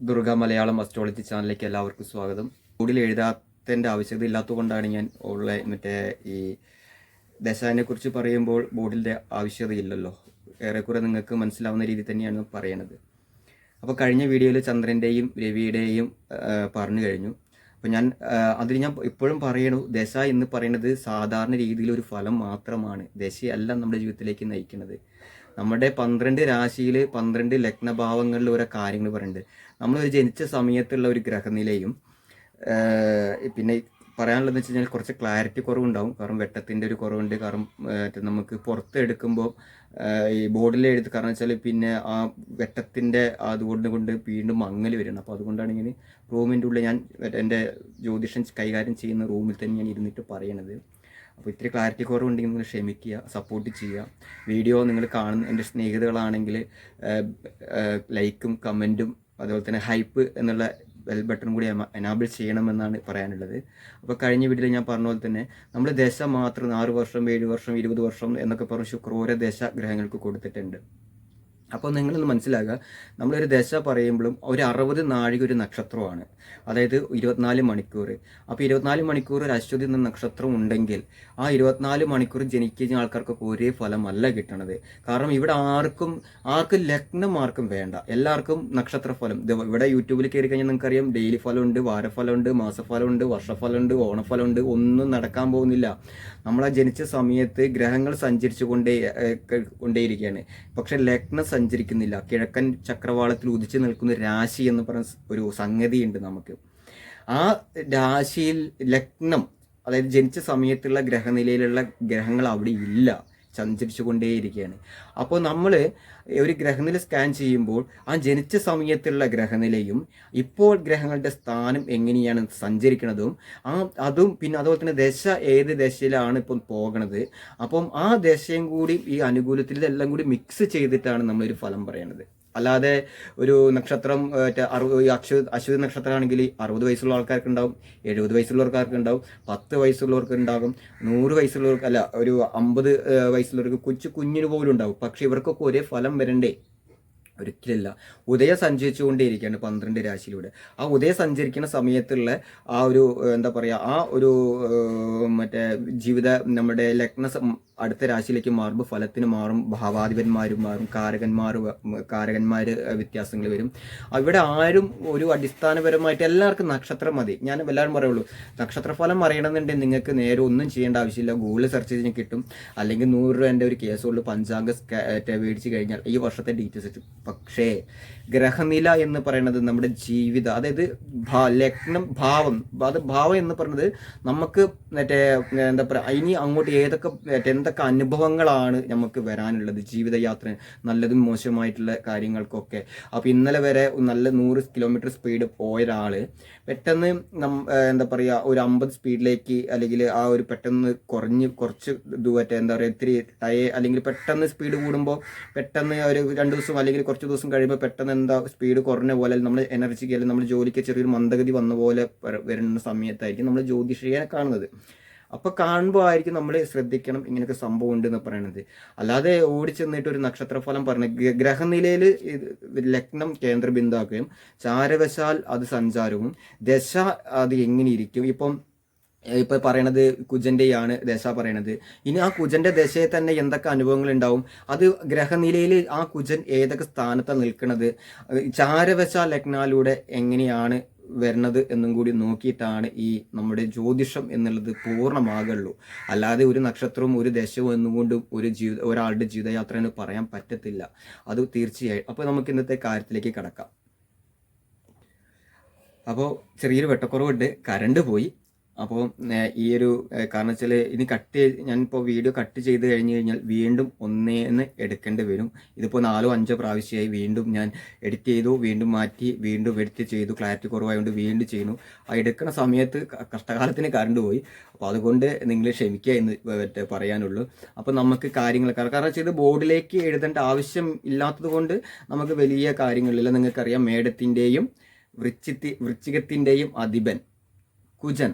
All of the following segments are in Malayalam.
ദുർഗ മലയാളം അസ്ട്രോളജി ചാനലിലേക്ക് എല്ലാവർക്കും സ്വാഗതം. കൂടുതൽ എഴുതാത്തതിന്റെ ആവശ്യകത ഇല്ലാത്തതുകൊണ്ടാണ് ഞാൻ ഉള്ള മറ്റേ ഈ ദശാനെ കുറിച്ച് പറയുമ്പോൾ ബോർഡിന്റെ ആവശ്യകതയില്ലല്ലോ ഏറെക്കുറെ നിങ്ങൾക്ക് മനസ്സിലാവുന്ന രീതി തന്നെയാണ് പറയണത് അപ്പോൾ കഴിഞ്ഞ വീഡിയോയിൽ ചന്ദ്രന്റെയും രവിയുടെയും പറഞ്ഞു കഴിഞ്ഞു. അപ്പോൾ ഞാൻ അതിൽ ഞാൻ ഇപ്പോഴും പറയണു ദശ എന്ന് പറയുന്നത് സാധാരണ രീതിയിൽ ഒരു ഫലം മാത്രമാണ്. ദശയല്ല നമ്മുടെ ജീവിതത്തിലേക്ക് നയിക്കുന്നത്. നമ്മുടെ പന്ത്രണ്ട് രാശിയിൽ പന്ത്രണ്ട് ലഗ്നഭാവങ്ങളിൽ ഓരോ കാര്യങ്ങൾ പറയുന്നുണ്ട്. നമ്മൾ ഒരു ജനിച്ച സമയത്തുള്ള ഒരു ഗ്രഹനിലയും പിന്നെ പറയാനുള്ളതെന്ന് വെച്ച് കഴിഞ്ഞാൽ കുറച്ച് ക്ലാരിറ്റി കുറവുണ്ടാവും. കാരണം വെട്ടത്തിന്റെ ഒരു കുറവുണ്ട്. കാരണം നമുക്ക് പുറത്ത് എടുക്കുമ്പോൾ ഈ ബോർഡിൽ എഴുതി കാരണം വെച്ചാൽ പിന്നെ ആ വെട്ടത്തിന്റെ അതുകൊണ്ട് കൊണ്ട് വീണ്ടും മങ്ങൽ വരുന്നത് അപ്പോൾ അതുകൊണ്ടാണ് ഇങ്ങനെ റൂമിന്റെ ഉള്ളിൽ ഞാൻ എന്റെ ജ്യോതിഷൻ കൈകാര്യം ചെയ്യുന്ന റൂമിൽ തന്നെ ഞാൻ ഇരുന്നിട്ട് പറയണത്. അപ്പോൾ ഇത്തിരി ക്ലാരിറ്റി കുറവുണ്ടെങ്കിൽ നിങ്ങൾ ക്ഷമിക്കുക സപ്പോർട്ട് ചെയ്യുക. വീഡിയോ നിങ്ങൾ കാണുന്ന എന്റെ സ്നേഹിതകളാണെങ്കിൽ ലൈക്കും കമന്റും അതുപോലെ തന്നെ ഹൈപ്പ് എന്നുള്ള ബെൽ ബട്ടൺ കൂടി എനാബിൾ ചെയ്യണമെന്നാണ് പറയാനുള്ളത്. അപ്പോൾ കഴിഞ്ഞ വീഡിയോയിൽ ഞാൻ പറഞ്ഞ പോലെ തന്നെ നമ്മൾ ദശ മാത്രം ആറ് വർഷം ഏഴ് വർഷം ഇരുപത് വർഷം എന്നൊക്കെ പറഞ്ഞ് ശുക്രോര ദശ ഗ്രഹങ്ങൾക്ക് കൊടുത്തിട്ടുണ്ട്. അപ്പോൾ നിങ്ങളൊന്ന് മനസ്സിലാക്കുക. നമ്മളൊരു ദശ പറയുമ്പോഴും ഒരു അറുപത് നാഴിക ഒരു നക്ഷത്രമാണ്. അതായത് ഇരുപത്തിനാല് മണിക്കൂർ. അപ്പോൾ ഇരുപത്തിനാല് മണിക്കൂർ ഒരു അശ്വതി എന്ന നക്ഷത്രം ഉണ്ടെങ്കിൽ ആ ഇരുപത്തിനാല് മണിക്കൂർ ജനിക്കുന്ന ആൾക്കാർക്കൊക്കെ ഒരേ ഫലമല്ല കിട്ടണത്. കാരണം ഇവിടെ ആർക്കും ആർക്കും ലഗ്നം ആർക്കും വേണ്ട. എല്ലാവർക്കും നക്ഷത്ര ഫലം ഇവിടെ യൂട്യൂബിൽ കയറി കഴിഞ്ഞാൽ നിങ്ങൾക്കറിയാം. ഡെയിലി ഫലമുണ്ട് വാരഫലമുണ്ട് മാസഫലമുണ്ട് വർഷഫലമുണ്ട് ഓണഫലമുണ്ട്. ഒന്നും നടക്കാൻ പോകുന്നില്ല. നമ്മളാ ജനിച്ച സമയത്ത് ഗ്രഹങ്ങൾ സഞ്ചരിച്ചു കൊണ്ടേ കൊണ്ടേയിരിക്കുകയാണ്. പക്ഷെ ലഗ്നം സഞ്ചരിക്കുന്നില്ല. കിഴക്കൻ ചക്രവാളത്തിൽ ഉദിച്ചു നിൽക്കുന്ന രാശി എന്ന് പറയുന്ന ഒരു സംഗതിയുണ്ട് നമുക്ക്. ആ രാശിയിൽ ലഗ്നം അതായത് ജനിച്ച സമയത്തുള്ള ഗ്രഹനിലയിലുള്ള ഗ്രഹങ്ങൾ അവിടെ ഇല്ല. സഞ്ചരിച്ചു കൊണ്ടേയിരിക്കുകയാണ് അപ്പോൾ നമ്മൾ ഒരു ഗ്രഹനില സ്കാൻ ചെയ്യുമ്പോൾ ആ ജനിച്ച സമയത്തുള്ള ഗ്രഹനിലയും ഇപ്പോൾ ഗ്രഹങ്ങളുടെ സ്ഥാനം എങ്ങനെയാണ് സഞ്ചരിക്കുന്നതും ആ അതും പിന്നെ അതുപോലെ തന്നെ ദശ ഏത് ദശയിലാണ് ഇപ്പം പോകണത്. അപ്പം ആ ദശയും കൂടി ഈ അനുകൂലത്തിൽ ഇതെല്ലാം കൂടി മിക്സ് ചെയ്തിട്ടാണ് നമ്മളൊരു ഫലം പറയണത്. അല്ലാതെ ഒരു നക്ഷത്രം അറുപത് അശ്വ അശ്വതി നക്ഷത്രമാണെങ്കിൽ അറുപത് വയസ്സുള്ള ആൾക്കാർക്ക് ഉണ്ടാവും എഴുപത് വയസ്സുള്ളവർക്കാർക്ക് ഉണ്ടാവും പത്ത് വയസ്സുള്ളവർക്ക് ഉണ്ടാകും നൂറ് വയസ്സുള്ളവർക്ക് അല്ല ഒരു അമ്പത് വയസ്സുള്ളവർക്ക് കൊച്ചു കുഞ്ഞിന് പോലും ഉണ്ടാവും. പക്ഷേ ഇവർക്കൊക്കെ ഒരേ ഫലം വരണ്ടേ? ഒരിക്കലില്ല. ഉദയം സഞ്ചരിച്ചുകൊണ്ടേയിരിക്കുകയാണ് പന്ത്രണ്ട് രാശിയിലൂടെ. ആ ഉദയം സഞ്ചരിക്കുന്ന സമയത്തുള്ള ആ ഒരു എന്താ പറയുക ആ ഒരു മറ്റേ ജീവിത നമ്മുടെ ലഗ്ന അടുത്ത രാശിയിലേക്ക് മാറുമ്പോൾ ഫലത്തിന് മാറും ഭാവാധിപന്മാരും മാറും കാരകന്മാർ കാരകന്മാർ വ്യത്യാസങ്ങൾ വരും. അവിടെ ആരും ഒരു അടിസ്ഥാനപരമായിട്ട് എല്ലാവർക്കും നക്ഷത്രം മതി. ഞാൻ എല്ലാവരും പറയുള്ളൂ നക്ഷത്രഫലം അറിയണമെന്നുണ്ടെങ്കിൽ നിങ്ങൾക്ക് നേരെ ഒന്നും ചെയ്യേണ്ട ആവശ്യമില്ല. ഗൂഗിളിൽ സെർച്ച് ചെയ്ത് കിട്ടും. അല്ലെങ്കിൽ നൂറ് രൂപേന്റെ ഒരു കേസുള്ള പഞ്ചാംഗ മേടിച്ച് കഴിഞ്ഞാൽ ഈ വർഷത്തെ ഡീറ്റെയിൽസ് പക്ഷേ ഗ്രഹനില എന്ന് പറയുന്നത് നമ്മുടെ ജീവിതം അതായത് ലഗ്നം ഭാവം. അത് ഭാവം എന്ന് പറയുന്നത് നമുക്ക് മറ്റേ എന്താ പറയുക ഇനി അങ്ങോട്ട് ഏതൊക്കെ എന്തൊക്കെ അനുഭവങ്ങളാണ് നമുക്ക് വരാനുള്ളത് ജീവിതയാത്ര നല്ലതും മോശമായിട്ടുള്ള കാര്യങ്ങൾക്കൊക്കെ. അപ്പോൾ ഇന്നലെ വരെ നല്ല നൂറ് കിലോമീറ്റർ സ്പീഡ് പോയ ഒരാൾ പെട്ടെന്ന് എന്താ പറയുക ഒരു അമ്പത് സ്പീഡിലേക്ക് അല്ലെങ്കിൽ ആ ഒരു പെട്ടെന്ന് കുറഞ്ഞ് കുറച്ച് ദൂരത്തെ എന്താ പറയുക ഇത്തിരി ടയ അല്ലെങ്കിൽ പെട്ടെന്ന് സ്പീഡ് കൂടുമ്പോൾ പെട്ടെന്ന് ഒരു രണ്ട് ദിവസം അല്ലെങ്കിൽ കുറച്ച് ദിവസം കഴിയുമ്പോൾ പെട്ടെന്ന് എന്താ സ്പീഡ് കുറഞ്ഞ പോലെ നമ്മൾ എനർജിക്ക് അല്ലെങ്കിൽ നമ്മൾ ജോലിക്ക് ചെറിയൊരു മന്ദഗതി വന്ന പോലെ വരുന്ന സമയത്തായിരിക്കും നമ്മൾ ജ്യോതിഷയെ കാണുന്നത്. അപ്പോൾ കാണുമ്പോൾ ആയിരിക്കും നമ്മൾ ശ്രദ്ധിക്കണം ഇങ്ങനെയൊക്കെ സംഭവം ഉണ്ട് എന്ന് പറയുന്നത് അല്ലാതെ ഓടിച്ചെന്നിട്ട് ഒരു നക്ഷത്രഫലം പറഞ്ഞ ഗ്രഹനിലയിൽ ലഗ്നം കേന്ദ്രബിന്ദുവാക്കുകയും ചാരവശാൽ അത് സഞ്ചാരവും ദശ അത് എങ്ങനെ ഇരിക്കും? ഇപ്പം ഇപ്പൊ പറയണത് കുജന്റെയാണ് ദശ പറയണത്. ഇനി ആ കുജന്റെ ദശയെ തന്നെ എന്തൊക്കെ അനുഭവങ്ങൾ ഉണ്ടാവും? അത് ഗ്രഹനിലയിൽ ആ കുജൻ ഏതൊക്കെ സ്ഥാനത്താണ് നിൽക്കുന്നത് ചാരവശ ലഗ്നാലൂടെ എങ്ങനെയാണ് വരുന്നത് എന്നും കൂടി നോക്കിയിട്ടാണ് ഈ നമ്മുടെ ജ്യോതിഷം എന്നുള്ളത് പൂർണമാകുള്ളൂ. അല്ലാതെ ഒരു നക്ഷത്രവും ഒരു ദശവും എന്നും കൊണ്ടും ഒരു ജീവിത ഒരാളുടെ ജീവിതയാത്ര എന്ന് പറയാൻ പറ്റത്തില്ല. അത് തീർച്ചയായും. അപ്പോൾ നമുക്ക് ഇന്നത്തെ കാര്യത്തിലേക്ക് കടക്കാം. അപ്പോൾ ചെറിയൊരു വെട്ടക്കുറവുണ്ട്. കരണ്ട് പോയി. അപ്പോൾ ഈ ഒരു കാരണം വെച്ചാൽ ഇനി കട്ട് ഞാനിപ്പോൾ വീഡിയോ കട്ട് ചെയ്ത് കഴിഞ്ഞ് കഴിഞ്ഞാൽ വീണ്ടും ഒന്നേന്ന് എടുക്കേണ്ടി വരും. ഇതിപ്പോൾ നാലോ അഞ്ചോ പ്രാവശ്യമായി വീണ്ടും ഞാൻ എഡിറ്റ് ചെയ്തു വീണ്ടും മാറ്റി വീണ്ടും എഡിറ്റ് ചെയ്തു ക്ലാരിറ്റി കുറവായതുകൊണ്ട് വീണ്ടും ചെയ്യുന്നു. ആ എടുക്കുന്ന സമയത്ത് കഷ്ടകാലത്തിന് കറണ്ട് പോയി. അപ്പോൾ അതുകൊണ്ട് നിങ്ങൾ ക്ഷമിക്കുക എന്ന് പറയാനുള്ളൂ. അപ്പോൾ നമുക്ക് കാര്യങ്ങൾ കാരണം വെച്ചാൽ ഇത് ബോർഡിലേക്ക് എഴുതേണ്ട ആവശ്യം ഇല്ലാത്തത് നമുക്ക് വലിയ കാര്യങ്ങളില്ല. നിങ്ങൾക്കറിയാം മേടത്തിന്റെയും വൃച്ചിത്തി വൃശ്ചികത്തിന്റെയും അധിപൻ കുജൻ.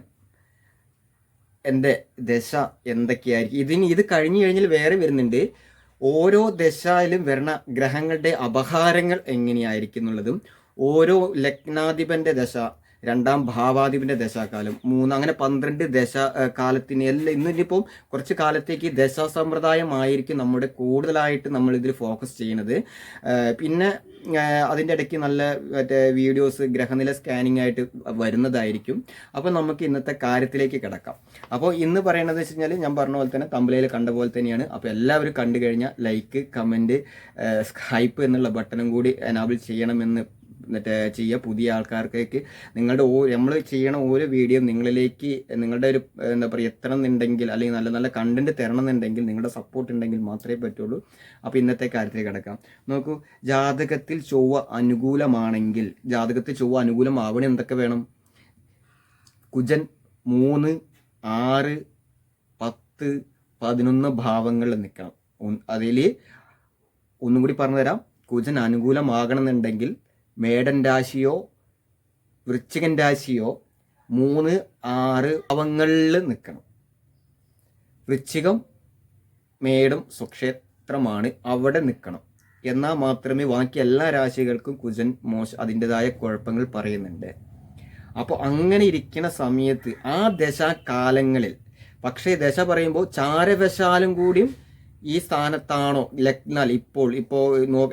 എന്റെ ദശ എന്തൊക്കെയായിരിക്കും? ഇതിന് ഇത് കഴിഞ്ഞു കഴിഞ്ഞാൽ വേറെ വരുന്നുണ്ട്. ഓരോ ദശയിലും വരുന്ന ഗ്രഹങ്ങളുടെ അപഹാരങ്ങൾ എങ്ങനെയായിരിക്കും എന്നുള്ളതും ഓരോ ലഗ്നാധിപന്റെ ദശ രണ്ടാം ഭാവാധിപന്റെ ദശാകാലം മൂന്ന് അങ്ങനെ പന്ത്രണ്ട് ദശ കാലത്തിന് എല്ലാം ഇന്നിപ്പം കുറച്ച് കാലത്തേക്ക് ദശാസമ്പ്രദായമായിരിക്കും ദശാ സമ്പ്രദായമായിരിക്കും നമ്മുടെ കൂടുതലായിട്ട് നമ്മൾ ഇതിൽ ഫോക്കസ് ചെയ്യുന്നത്. പിന്നെ അതിന്റെ ഇടയ്ക്ക് നല്ല മറ്റേ വീഡിയോസ് ഗ്രഹനില സ്കാനിങ് ആയിട്ട് വരുന്നതായിരിക്കും. അപ്പോൾ നമുക്ക് ഇന്നത്തെ കാര്യത്തിലേക്ക് കിടക്കാം. അപ്പോൾ ഇന്ന് പറയണത് വെച്ച് കഴിഞ്ഞാൽ ഞാൻ പറഞ്ഞ പോലെ തന്നെ തമ്പലയിൽ കണ്ട പോലെ തന്നെയാണ്. അപ്പോൾ എല്ലാവരും കണ്ടു കഴിഞ്ഞാൽ ലൈക്ക് കമന്റ് സ്കൈപ്പ് എന്നുള്ള ബട്ടണും കൂടി എനാബിൾ ചെയ്യണമെന്ന് മറ്റേ ചെയ്യുക പുതിയ ആൾക്കാർക്കേക്ക് നിങ്ങളുടെ ഓ നമ്മൾ ചെയ്യണ ഓരോ വീഡിയോ നിങ്ങളിലേക്ക് നിങ്ങളുടെ ഒരു എന്താ പറയുക എത്തണം എന്നുണ്ടെങ്കിൽ അല്ലെങ്കിൽ നല്ല നല്ല കണ്ടന്റ് തരണം എന്നുണ്ടെങ്കിൽ നിങ്ങളുടെ സപ്പോർട്ട് ഉണ്ടെങ്കിൽ മാത്രമേ പറ്റുള്ളൂ. അപ്പോൾ ഇന്നത്തെ കാര്യത്തിലേക്ക് കിടക്കാം. നോക്കൂ ജാതകത്തിൽ ചൊവ്വ അനുകൂലമാണെങ്കിൽ ജാതകത്തിൽ ചൊവ്വ അനുകൂലമാവണ എന്തൊക്കെ വേണം? കുജൻ മൂന്ന് ആറ് പത്ത് പതിനൊന്ന് ഭാവങ്ങളിൽ നിൽക്കണം. അതിൽ ഒന്നും കൂടി പറഞ്ഞുതരാം. കുജൻ അനുകൂലമാകണമെന്നുണ്ടെങ്കിൽ മേടൻ രാശിയോ വൃശ്ചികൻ രാശിയോ മൂന്ന് ആറ് ഭാവങ്ങളിൽ നിൽക്കണം. വൃശ്ചികം മേടം സ്വക്ഷേത്രമാണ് അവിടെ നിൽക്കണം. എന്നാൽ മാത്രമേ ബാക്കി എല്ലാ രാശികൾക്കും കുജൻ മോശ അതിന്റെതായ കുഴപ്പങ്ങൾ പറയുന്നുണ്ട്. അപ്പോൾ അങ്ങനെ ഇരിക്കുന്ന സമയത്ത് ആ ദശാകാലങ്ങളിൽ പക്ഷേ ദശ പറയുമ്പോൾ ചാരവശാലും കൂടിയും ഈ സ്ഥാനത്താണോ ലഗ്നാൽ ഇപ്പോൾ ഇപ്പോൾ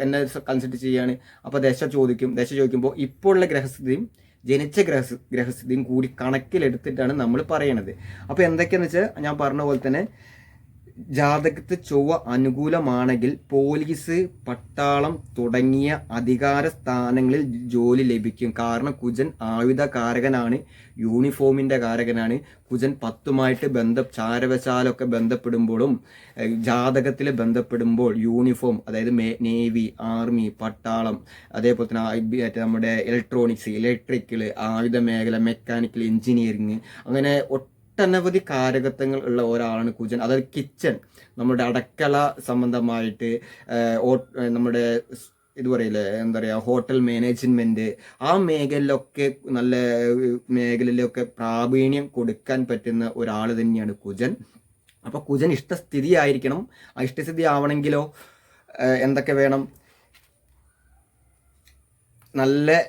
എന്നെ കൺസിഡർ ചെയ്യാണ്. അപ്പോൾ ദശ ചോദിക്കും ദശ ചോദിക്കുമ്പോൾ ഇപ്പോഴുള്ള ഗ്രഹസ്ഥിതിയും ജനിച്ച ഗ്രഹ ഗ്രഹസ്ഥിതിയും കൂടി കണക്കിലെടുത്തിട്ടാണ് നമ്മൾ പറയണത്. അപ്പോൾ എന്തൊക്കെയാണെന്ന് വെച്ചാൽ ഞാൻ പറഞ്ഞ പോലെ തന്നെ ജാതകത്ത് ചൊവ്വ അനുകൂലമാണെങ്കിൽ പോലീസ് പട്ടാളം തുടങ്ങിയ അധികാര സ്ഥാനങ്ങളിൽ ജോലി ലഭിക്കും. കാരണം കുജൻ ആയുധകാരകനാണ് യൂണിഫോമിന്റെ കാരകനാണ്. കുജൻ പത്തുമായിട്ട് ബന്ധ ചാരവശാലൊക്കെ ബന്ധപ്പെടുമ്പോഴും ജാതകത്തിൽ ബന്ധപ്പെടുമ്പോൾ യൂണിഫോം അതായത് നേവി ആർമി പട്ടാളം അതേപോലെ തന്നെ നമ്മുടെ ഇലക്ട്രോണിക്സ് ഇലക്ട്രിക്കൽ ആയുധ മേഖല മെക്കാനിക്കൽ എഞ്ചിനീയറിങ് അങ്ങനെ ഒട്ടനവധി കാരകത്വങ്ങൾ ഉള്ള ഒരാളാണ് കുജൻ. അതായത് കിച്ചൺ നമ്മുടെ അടക്കള സംബന്ധമായിട്ട് നമ്മുടെ ഇത് പറയില്ലേ എന്താ പറയുക ഹോട്ടൽ മാനേജ്മെന്റ് ആ മേഖലയിലൊക്കെ നല്ല മേഖലയിലൊക്കെ പ്രാവീണ്യം കൊടുക്കാൻ പറ്റുന്ന ഒരാൾ തന്നെയാണ് കുജൻ. അപ്പോൾ കുജൻ ഇഷ്ടസ്ഥിതി ആയിരിക്കണം ആ ഇഷ്ടസ്ഥിതി ആവണമെങ്കിലോ എന്തൊക്കെ വേണം? നല്ല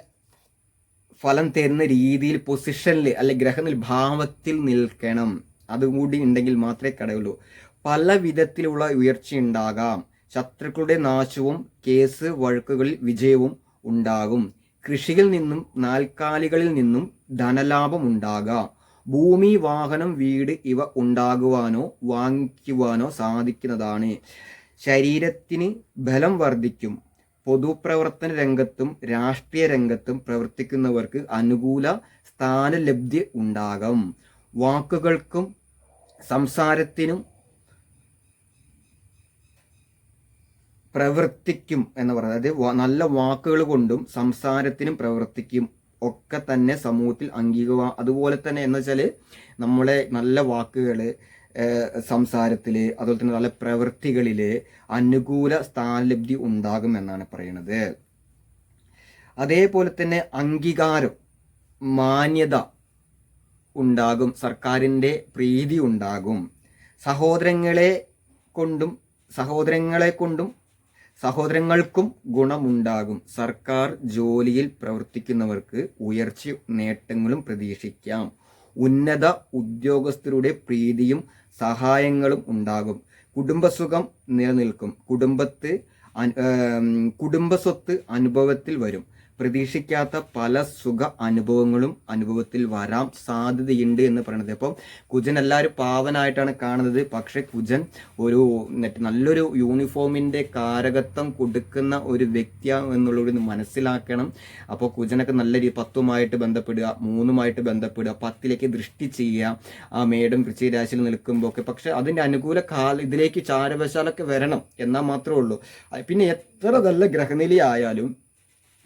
ഫലം തരുന്ന രീതിയിൽ പൊസിഷനിൽ അല്ലെ ഗ്രഹനിൽ ഭാവത്തിൽ നിൽക്കണം. അതുകൂടി ഉണ്ടെങ്കിൽ മാത്രമേ കടയുള്ളൂ. പല വിധത്തിലുള്ള ഉയർച്ച ഉണ്ടാകാം. ശത്രുക്കളുടെ നാശവും കേസ് വഴക്കുകളിൽ വിജയവും ഉണ്ടാകും. കൃഷിയിൽ നിന്നും നാൽക്കാലികളിൽ നിന്നും ധനലാഭം ഉണ്ടാകാം. ഭൂമി വാഹനം വീട് ഇവ ഉണ്ടാകുവാനോ വാങ്ങിക്കുവാനോ സാധിക്കുന്നതാണ്. ശരീരത്തിന് ബലം വർദ്ധിക്കും. പൊതുപ്രവർത്തന രംഗത്തും രാഷ്ട്രീയ രംഗത്തും പ്രവർത്തിക്കുന്നവർക്ക് അനുകൂല സ്ഥാനലബ്ധി ഉണ്ടാകും. വാക്കുകൾക്കും സംസാരത്തിനും പ്രവർത്തിക്കും എന്ന് പറയുന്നത്. അതായത് നല്ല വാക്കുകൾ കൊണ്ടും സംസാരത്തിനും പ്രവർത്തിക്കും ഒക്കെ തന്നെ സമൂഹത്തിൽ അംഗീകാരം അതുപോലെ തന്നെ എന്ന് വെച്ചാൽ നമ്മളെ നല്ല വാക്കുകൾ സംസാരത്തിൽ അതുപോലെ തന്നെ നല്ല പ്രവൃത്തികളിൽ അനുകൂല സ്ഥാനലബ്ധി ഉണ്ടാകും എന്നാണ് പറയുന്നത് അതേപോലെ തന്നെ അംഗീകാരം മാന്യത ഉണ്ടാകും സർക്കാരിന്റെ പ്രീതി ഉണ്ടാകും. സഹോദരങ്ങളെ കൊണ്ടും സഹോദരങ്ങളെ കൊണ്ടും സഹോദരങ്ങൾക്കും ഗുണമുണ്ടാകും. സർക്കാർ ജോലിയിൽ പ്രവർത്തിക്കുന്നവർക്ക് ഉയർച്ച നേട്ടങ്ങളും പ്രതീക്ഷിക്കാം. ഉന്നത ഉദ്യോഗസ്ഥരുടെ പ്രീതിയും സഹായങ്ങളും ഉണ്ടാകും. കുടുംബസുഖം നിലനിൽക്കും. കുടുംബത്ത് കുടുംബസ്വത്ത് അനുഭവത്തിൽ വരും. പ്രതീക്ഷിക്കാത്ത പല സുഖ അനുഭവങ്ങളും അനുഭവത്തിൽ വരാൻ സാധ്യതയുണ്ട് എന്ന് പറയുന്നത് അപ്പം കുജൻ എല്ലാവരും പാവനായിട്ടാണ് കാണുന്നത്. പക്ഷേ കുജൻ ഒരു നല്ലൊരു യൂണിഫോമിന്റെ കാരകത്വം കൊടുക്കുന്ന ഒരു വ്യക്തിയാണ് എന്നുള്ളത് മനസ്സിലാക്കണം. അപ്പോൾ കുജനൊക്കെ നല്ല രീതി പത്തുമായിട്ട് ബന്ധപ്പെടുക മൂന്നുമായിട്ട് ബന്ധപ്പെടുക പത്തിലേക്ക് ദൃഷ്ടി ചെയ്യുക. ആ മേടം വൃശ്ചികരാശിയിൽ നിൽക്കുമ്പോൾ ഒക്കെ പക്ഷെ അതിന്റെ അനുകൂല കാല ഇതിലേക്ക് ചാരവശാലൊക്കെ വരണം. എന്നാൽ മാത്രമേ ഉള്ളൂ. പിന്നെ എത്ര നല്ല ഗ്രഹനില ആയാലും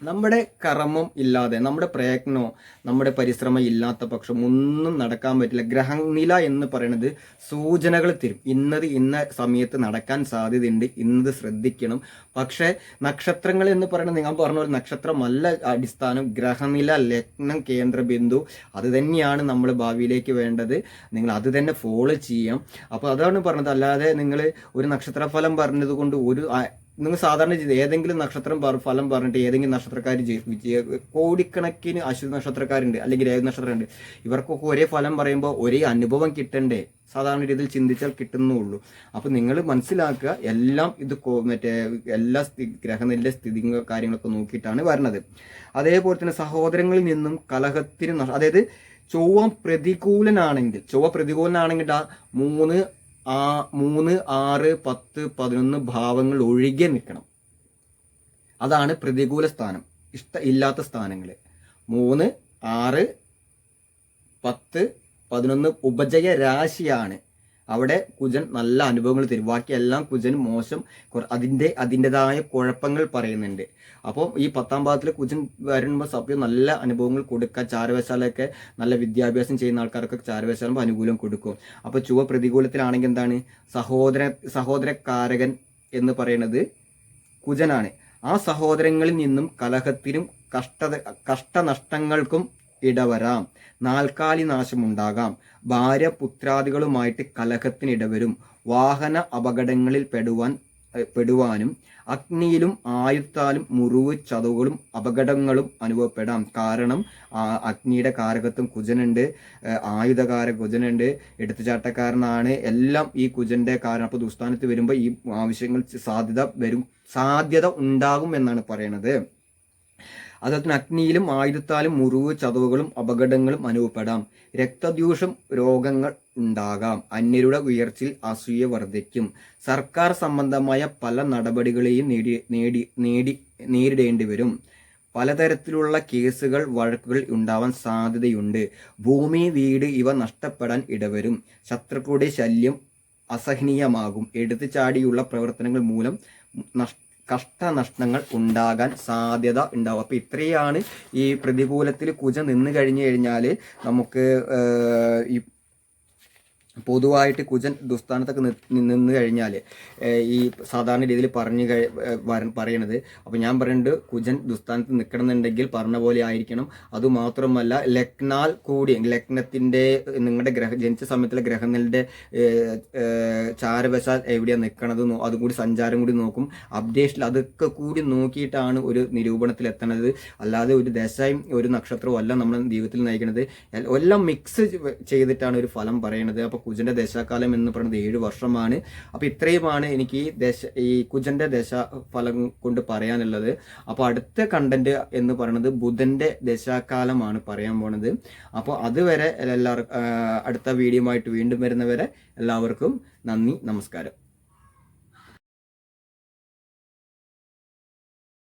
നമ്മുടെ കർമ്മം ഇല്ലാതെ നമ്മുടെ പ്രയത്നമോ നമ്മുടെ പരിശ്രമം ഇല്ലാത്ത പക്ഷം ഒന്നും നടക്കാൻ പറ്റില്ല. ഗ്രഹനില എന്ന് പറയുന്നത് സൂചനകൾ തരും. ഇന്നത് ഇന്ന സമയത്ത് നടക്കാൻ സാധ്യതയുണ്ട് ഇന്നത് ശ്രദ്ധിക്കണം. പക്ഷേ നക്ഷത്രങ്ങൾ എന്ന് പറയുന്നത് ഞാൻ പറഞ്ഞ നക്ഷത്രം നക്ഷത്രമല്ല അടിസ്ഥാനം. ഗ്രഹനില ലഗ്നം കേന്ദ്ര ബിന്ദു അത് തന്നെയാണ് നമ്മൾ ഭാവിയിലേക്ക് വേണ്ടത്. നിങ്ങൾ അത് തന്നെ ഫോളോ ചെയ്യാം അപ്പോൾ അതാണ് പറഞ്ഞത്. അല്ലാതെ നിങ്ങൾ ഒരു നക്ഷത്രഫലം പറഞ്ഞത് കൊണ്ട് ഒരു നിങ്ങൾ സാധാരണ ചെയ്ത് ഏതെങ്കിലും നക്ഷത്രം പറ- ഫലം പറഞ്ഞിട്ട് ഏതെങ്കിലും നക്ഷത്രക്കാർ വിജയ കോടിക്കണക്കിന് അശ്വതി നക്ഷത്രക്കാരുണ്ട് അല്ലെങ്കിൽ രേവ നക്ഷത്രമുണ്ട് ഇവർക്കൊക്കെ ഒരേ ഫലം പറയുമ്പോൾ ഒരേ അനുഭവം കിട്ടണ്ടേ? സാധാരണ രീതിയിൽ ചിന്തിച്ചാൽ കിട്ടുന്നുള്ളൂ. അപ്പോൾ നിങ്ങൾ മനസ്സിലാക്കുക എല്ലാം ഇത് മറ്റേ എല്ലാ ഗ്രഹനിലെ സ്ഥിതി കാര്യങ്ങളൊക്കെ നോക്കിയിട്ടാണ് വരണത്. അതേപോലെ തന്നെ സഹോദരങ്ങളിൽ നിന്നും കലഹത്തിന് അതായത് ചൊവ്വ പ്രതികൂലനാണെങ്കിൽ ചൊവ്വ പ്രതികൂലനാണെങ്കിൽ ആ മൂന്ന് ആ മൂന്ന് ആറ് പത്ത് പതിനൊന്ന് ഭാവങ്ങൾ ഒഴികെ നിൽക്കണം. അതാണ് പ്രതികൂല സ്ഥാനം. ഇഷ്ട ഇല്ലാത്ത സ്ഥാനങ്ങൾ മൂന്ന് ആറ് പത്ത് പതിനൊന്ന് ഉപജയ രാശിയാണ്. അവിടെ കുജൻ നല്ല അനുഭവങ്ങൾ തരും. ബാക്കിയെല്ലാം കുജൻ മോശം അതിന്റെ അതിന്റെതായ കുഴപ്പങ്ങൾ പറയുന്നുണ്ട്. അപ്പോൾ ഈ പത്താം ഭാഗത്തിൽ കുജൻ വരുമ്പോൾ സഭ്യം നല്ല അനുഭവങ്ങൾ കൊടുക്കുക. ചാരവശാലൊക്കെ നല്ല വിദ്യാഭ്യാസം ചെയ്യുന്ന ആൾക്കാർക്ക് ചാരവശാലും അനുകൂലം കൊടുക്കും. അപ്പോൾ ചുവ പ്രതികൂലത്തിലാണെങ്കിൽ എന്താണ്? സഹോദര സഹോദരക്കാരകൻ എന്ന് പറയുന്നത് കുജനാണ്. ആ സഹോദരങ്ങളിൽ നിന്നും കലഹത്തിനും കഷ്ട കഷ്ടനഷ്ടങ്ങൾക്കും ഇടവരാം. നാൽക്കാലി നാശമുണ്ടാകാം ഭാര്യ പുത്രാദികളുമായിട്ട് കലഹത്തിനിടവരും. വാഹന അപകടങ്ങളിൽ പെടുവാൻ പെടുവാനും അഗ്നിയിലും ആയുത്താലും മുറിവ് ചതവുകളും അപകടങ്ങളും അനുഭവപ്പെടാം. കാരണം അഗ്നിയുടെ കാരകത്വം കുജനുണ്ട് ആയുധകാര കുജനുണ്ട് എടുത്തുചാട്ടക്കാരനാണ്. എല്ലാം ഈ കുജന്റെ കാരണം. അപ്പോൾ ദുസ്ഥാനത്ത് വരുമ്പോൾ ഈ ആവശ്യങ്ങൾ സാധ്യത വരും സാധ്യത ഉണ്ടാകും എന്നാണ് പറയണത്. അതുപോലെ തന്നെ അഗ്നിയിലും ആയുധത്താലും മുറിവ് ചതവുകളും അപകടങ്ങളും അനുഭവപ്പെടാം. രക്തദ്യൂഷം രോഗങ്ങൾ ഉണ്ടാകാം. അന്യരുടെ ഉയർച്ചയിൽ അസൂയ വർദ്ധിക്കും. സർക്കാർ സംബന്ധമായ പല നടപടികളെയും നേടി നേടി നേടി നേരിടേണ്ടി വരും. പലതരത്തിലുള്ള കേസുകൾ വഴക്കുകൾ ഉണ്ടാവാൻ സാധ്യതയുണ്ട്. ഭൂമി വീട് ഇവ നഷ്ടപ്പെടാൻ ഇടവരും. ശത്രുക്കളുടെ ശല്യം അസഹനീയമാകും. എടുത്തു ചാടിയുള്ള പ്രവർത്തനങ്ങൾ മൂലം നഷ് കഷ്ടനഷ്ടങ്ങൾ ഉണ്ടാകാൻ സാധ്യത ഉണ്ടാവും. അപ്പോൾ ഇത്രയാണ് ഈ പ്രതികൂലത്തിൽ കുജ നിന്ന് കഴിഞ്ഞു കഴിഞ്ഞാൽ നമുക്ക് ഈ പൊതുവായിട്ട് കുജൻ ദുസ്ഥാനത്തൊക്കെ നിന്ന് കഴിഞ്ഞാൽ ഈ സാധാരണ രീതിയിൽ പറഞ്ഞു പറയണത്. അപ്പോൾ ഞാൻ പറയുന്നുണ്ട് കുജൻ ദുസ്ഥാനത്ത് നിൽക്കണമെന്നുണ്ടെങ്കിൽ പറഞ്ഞ പോലെ ആയിരിക്കണം. അതുമാത്രമല്ല ലഗ്നാൽ കൂടി ലഗ്നത്തിന്റെ നിങ്ങളുടെ ഗ്രഹ ജനിച്ച സമയത്തിലെ ഗ്രഹങ്ങളുടെ ചാരവശാൽ എവിടെയാണ് നിൽക്കണത് അതും കൂടി സഞ്ചാരം കൂടി നോക്കും. അപ്ഡേഷൻ അതൊക്കെ കൂടി നോക്കിയിട്ടാണ് ഒരു നിരൂപണത്തിൽ എത്തണത്. അല്ലാതെ ഒരു ദശയും ഒരു നക്ഷത്രവും അല്ല നമ്മുടെ ജീവിതത്തിൽ നയിക്കുന്നത് എല്ലാം മിക്സ് ചെയ്തിട്ടാണ് ഒരു ഫലം പറയുന്നത് അപ്പോൾ കുജന്റെ ദശാകാലം എന്ന് പറയുന്നത് ഏഴ് വർഷമാണ്. അപ്പോൾ ഇത്രയുമാണ് എനിക്ക് ഈ ദശ ഈ കുജന്റെ ദശ ഫലം കൊണ്ട് പറയാനുള്ളത്. അപ്പോൾ അടുത്ത കണ്ടന്റ് എന്ന് പറയുന്നത് ബുധന്റെ ദശാകാലമാണ് പറയാൻ പോണത്. അപ്പോൾ അതുവരെ എല്ലാവർക്കും അടുത്ത വീഡിയോ ആയിട്ട് വീണ്ടും വരുന്നവരെ എല്ലാവർക്കും നന്ദി നമസ്കാരം.